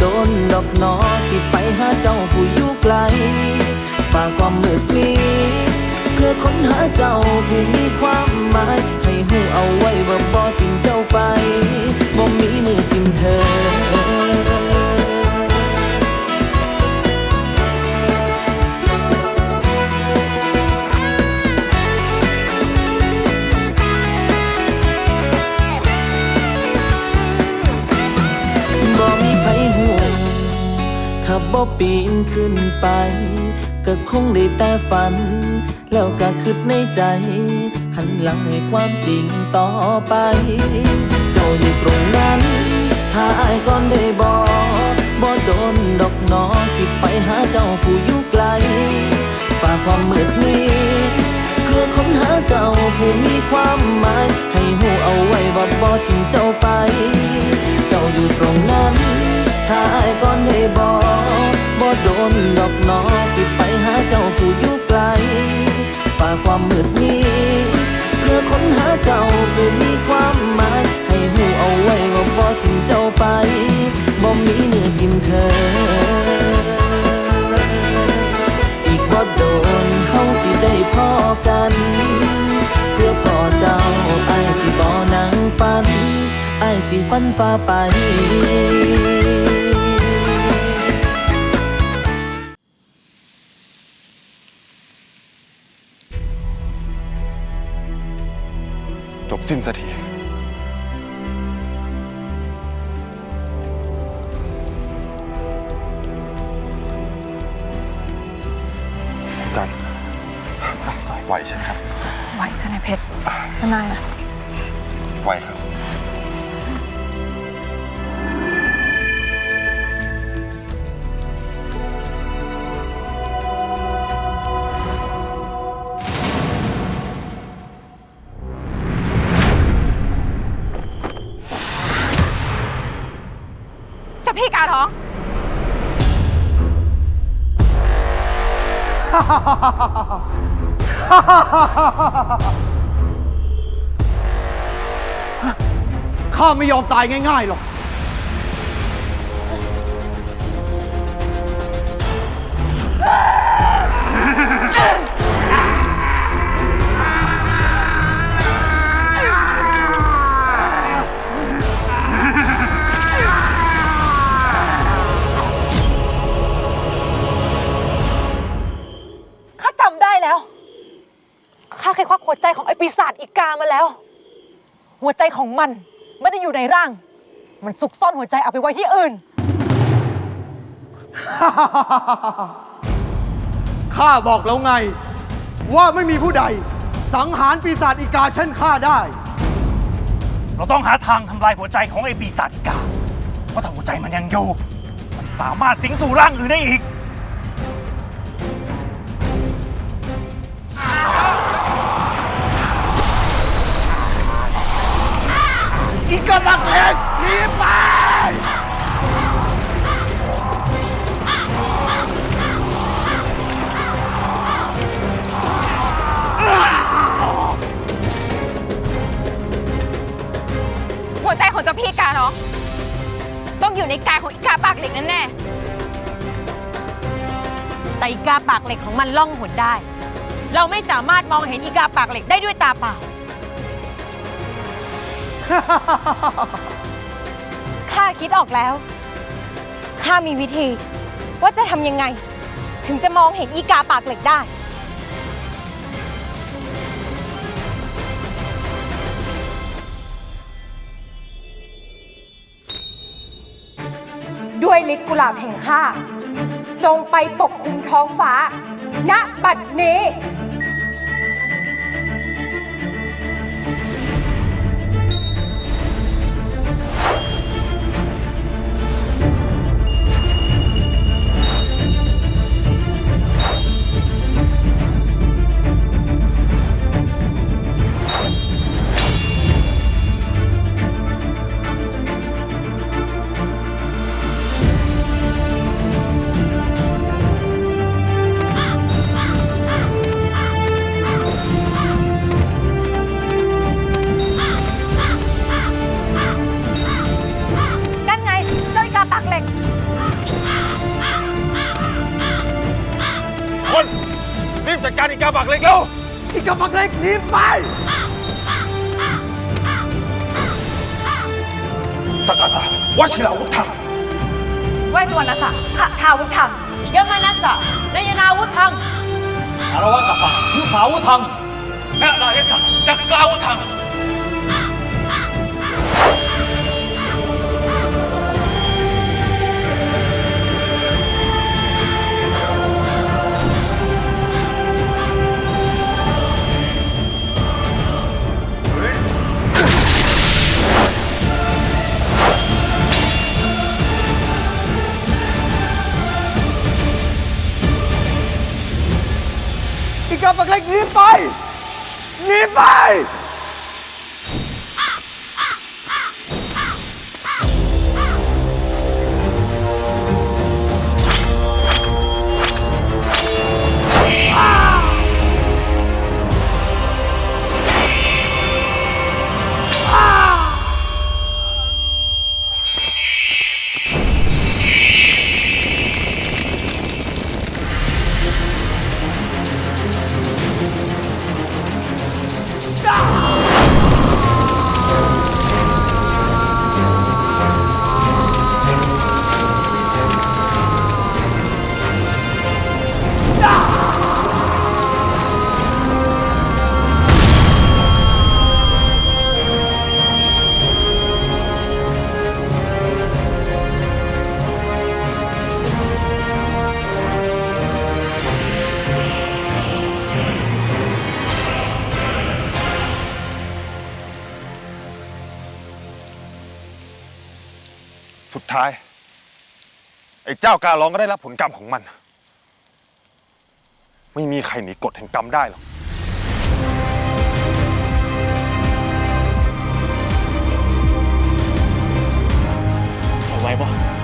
โดนดอกนอสิไปหาเจ้าผู้อยู่ไกลฝากความมืดนี้เพื่อค้นหาเจ้าผู้มีความหมาย ให้หูเอาไว้ว่าบ่ทิ้งเจ้าไปบ่มีมือทิ้งเธอ ปีนขึ้นไป ก็คงได้แต่ฝัน แล้วก็คิดในใจ หันหลังให้ความจริงต่อไป เจ้าอยู่ตรงนั้น ถ้าอายก่อนได้บอกบ่โดนดอกนอสิไปหาเจ้าผู้อยู่ไกลฝากความมืดนี้เพื่อค้นหาเจ้าผู้มีความหมาย ให้หูเอาไว้ว่าบ่ทิ้งเจ้า บ่โดนดอกนอสิไปหาเจ้าผู้อยู่ไกลฝ่าความมืดนี้เพื่อค้นหาเจ้าผู้มีความหมาย ให้หูเอาไว้ว่าบ่ทิ้งเจ้าไปบ่มีมือทิ้งเธอ อีกบ่โดนเฮาสิได้พอกัน เพื่อพอเจ้าไอ้สิบ่นังฝันไอ้สิฝันฟ้าไป สิ้นสักทีจันสายไหวใช่ไหมครับ ไหวใช่ไหมเพชรทนายอะไหวครับ ข้าไม่ยอมตายง่ายๆหรอก ของมัน ไม่ได้อยู่ในร่าง มันซุกซ่อนหัวใจเอาไปไว้ที่อื่น ข้าบอกแล้วไง ว่าไม่มีผู้ใด สังหารปีศาจอีกาเช่นข้าได้ เราต้องหาทางทำลายหัวใจของไอ้ปีศาจอีกา เพราะถ้าหัวใจมันยังอยู่ มันสามารถสิงสู่ร่างอื่นได้อีก อีกกระบักเล็กหนีไปหัวใจของเจ้าพี่กาเหรอต้องอยู่ในกายของอีกาปากเหล็กนั่นแน่แต่อีกาปากเหล็กของมันล่องหนได้ เราไม่สามารถมองเห็นอีกาปากเหล็กได้ด้วยตาเปล่า ข้าคิดออกแล้ว ข้ามีวิธี ว่าจะทำยังไง ถึงจะมองเห็นอีกาปากเหล็กได้ ด้วยฤทธิ์กุหลาบแห่งข้า จงไปปกคลุมท้องฟ้า ณ บัดนี้ นีไป สกัดวัชิราวุธังไหวสุวรรณสะขะทาวุธังยมานัสสะนายนาวุธังอารวะกับปะทุสาวุธังแม่นายสัตจักราวุธังอี กาบักเล็กหนีไปหนีไป ท้าย ไอ้เจ้าการร้องก็ได้รับผลกรรมของมัน ไม่มีใครหนีกฎแห่งกรรมได้หรอก เอาไว้บ่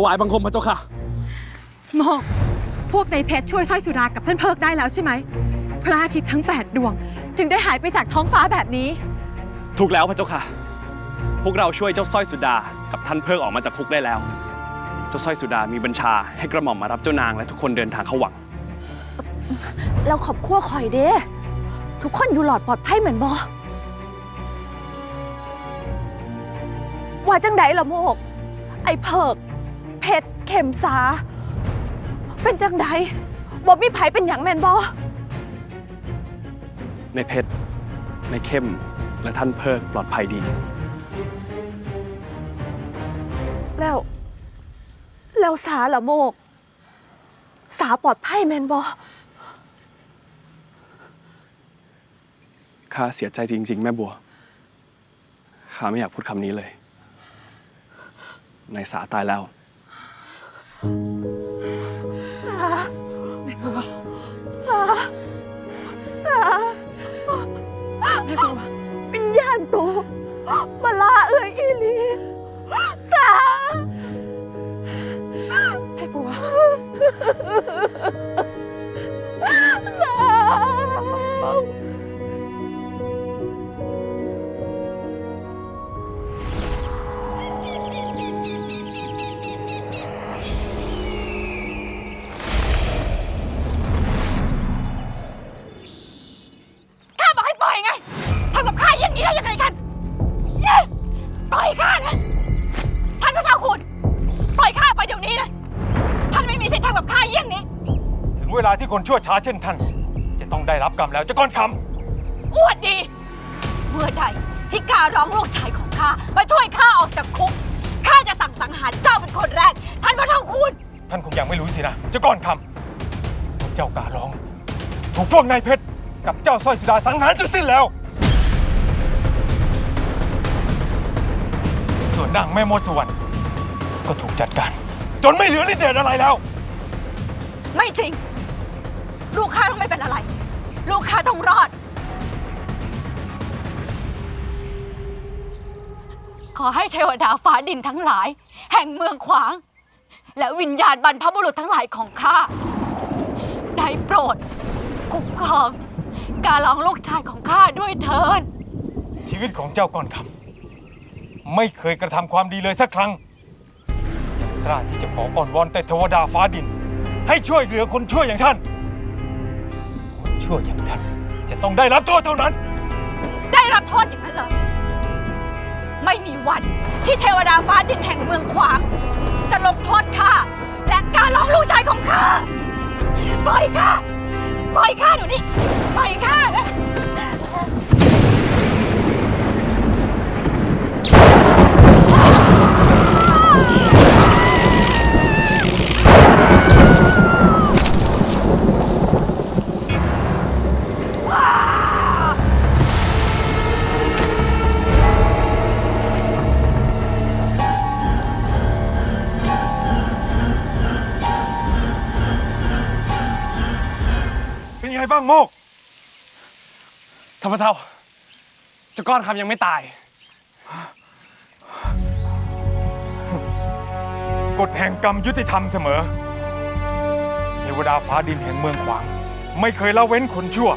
ถวายบังคมพระเจ้าค่ะโมกพวกในเพชรช่วยสร้อยสุดากับเพื่อนเพิกได้แล้วใช่ไหมพระอาทิตย์ทั้ง 8 ดวง ถึงได้หายไปจากท้องฟ้าแบบนี้ ถูกแล้วพระเจ้าค่ะ พวกเราช่วยเจ้าสร้อยสุดากับท่านเพิกออกมาจากคุกได้แล้ว เจ้าสร้อยสุดามีบัญชาให้กระหม่อมมารับเจ้านางและทุกคนเดินทางเข้าวัง เราขอบขั้วคอยเด้ ทุกคนอยู่หลอดปลอดภัยเหมือนบอว่าจังไดล่ะโมก ไอ้เพิก เพชรเข็มสา เป็นจังไดบ่มีไผเป็นอย่างแมนบอในเพชร ในเข้ม และท่านเพิกปลอดภัยดี แล้ว แล้วสาล่ะโมก สาปลอดภัยแมนบอข้าเสียใจจริง ๆ แม่บัว ข้าไม่อยากพูดคำนี้เลย นายสาตายแล้ว สาสาสาวิญญาณตูมาลาเอ่ยอีหลีสาให้บั ลาที่คนชั่วช้าเช่นท่าน จะต้องได้รับกรรมแล้วเจะก้อนคอวดดี เมื่อใดที่การร้องลูกชายของข้ามาช่วยข้าออกจากคุกข้าจะสั่งสังหารเจ้าเป็นคนแรก ท่านพระเท้าคุณำท่านคงยังไม่รู้สินะเจ้าก้อนคำเจ้าการร้อง ถูกพวกนายเพชรกับเจ้าสร้อยสุดาสังหารจนสิ้นแล้ว ส่วนนางแม่มดสวรรค์ก็ถูกจัดการ จนไม่เหลือฤทธิ์เดชอะไรแล้ว ไม่จริง ลูกข้าต้องไม่เป็นอะไร ลูกข้าต้องรอด ขอให้เทวดาฟ้าดินทั้งหลาย แห่งเมืองขวาง และวิญญาณบรรพบุรุษทั้งหลายของข้าได้โปรด คุ้มครอง การลองลูกชายของข้าด้วยเถิดชีวิตของเจ้าก่อนคำไม่เคยกระทำความดีเลยสักครั้งกล้าที่จะขออ่อนวอนแต่เทวดาฟ้าดิน ให้ช่วยเหลือคนช่วยอย่างท่าน ชั่วอย่างท่านจะต้องได้รับโทษเท่านั้น ได้รับโทษอย่างนั้นเหรอ ไม่มีวันที่เทวดาฟ้าดินแห่งเมืองขวาง จะลงโทษข้าและการร้องลูกชายของข้าปล่อยข้าปล่อยข้าเดี๋ยวนี้ปล่อยข้านะางโมกธรรมเท่าจะก้อนคำยังไม่ตาย กฎแห่งกรรมยุติธรรมเสมอ เทวดาฟ้าดินแห่งเมืองขวาง ไม่เคยละเว้นคนชั่ว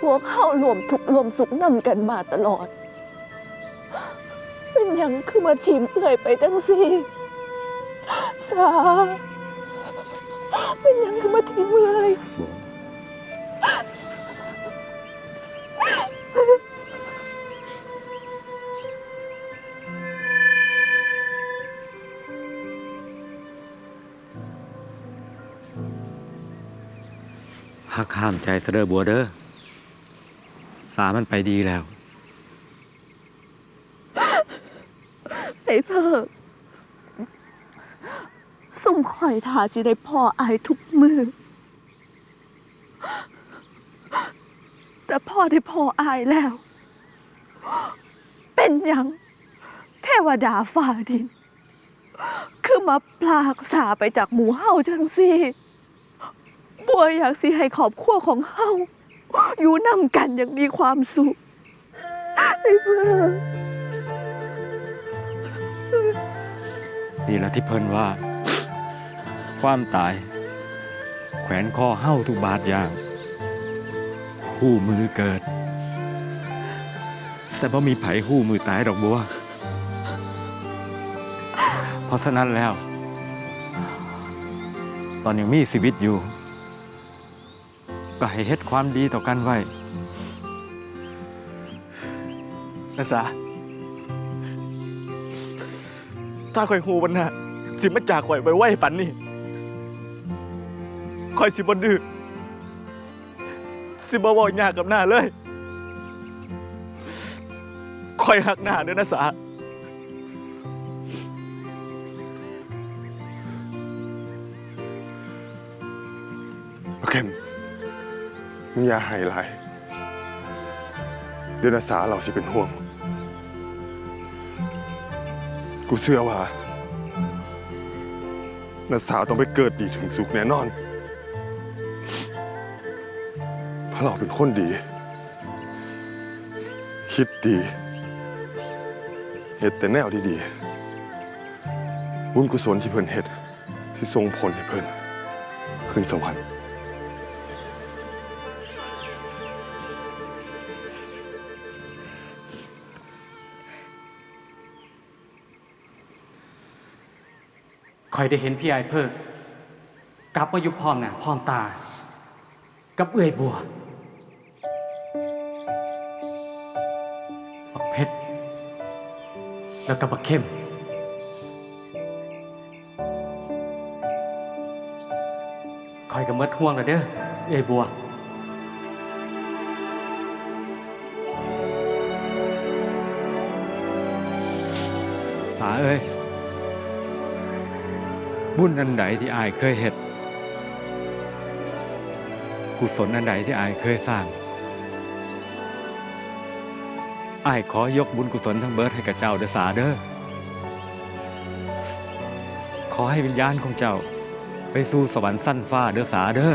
พวกเข้ารวมทุกรวมสุขนำกันมาตลอด เป็นยังคือมาทิมเอื่อยไปจังสิสาเป็นยังคือมาทิมเอื่อยหักห้ามใจเสเดอบัวเด้อ สามันไปดีแล้ว ไอ้เพิกสุ่มคอยทาสิได้พ่ออายทุกมือ แต่พ่อได้พ่ออายแล้ว เป็นยังเทวดาฟ้าดิน คือมาปลากสาไปจากหมู่เฮาจังสิบัวอยากสิให้ขอบครัวของเฮา อยู่นำกันอย่างมีความสุขไอ้เพิกนี่ละที่เพิ่นว่า ความตาย แขวนคอเฮ้าทุกบาทอย่างหู้มือเกิด แต่บ่มีไผหู้มือตายดอกบัวเพราะฉะนั้นแล้ว ตอนยังมีชีวิตอยู่ ก็ให้เฮ็ดความดีต่อกันไว้นะสาถ้าข่อยหูมันนะสิมาจากข่อยไว้ไว้ปันนี่ข่อยสิบ่ดื้อสิบ่เว้ายากกับหน้าเลยข่อยหักหน้าเด้อนะสา มึงอย่าหายไรเดี๋ยวนาสาเราสิเป็นห่วง กูเชื่อว่านาสาต้องไปเกิดดีถึงสุขแน่นอน เพราะเราเป็นคนดี คิดดีเฮ็ดแต่แนวดีๆบุญกุศลที่เพิ่นเฮ็ดที่ทรงผลให้เพิ่นขึ้นสวรรค์ คอยได้เห็นพี่ไอเพิกกลับมาอยู่พร้อมหน่ยพร้อมตา กับเอื้อยบัวบักเพชรแล้วกับบักเข้ม คอยกับมัดห่วงแล้วเด้อเอื้อยบัวสาเอ้ย บุญอันใดที่อายเคยเฮ็ดกุศลอันใดที่อายเคยสร้างอายขอยกบุญกุศลทั้งเบิดให้กับเจ้าเด้อสาเด้อขอให้วิญญาณของเจ้าไปสู่สวรรค์สั้นฟ้าเด้อสาเด้อ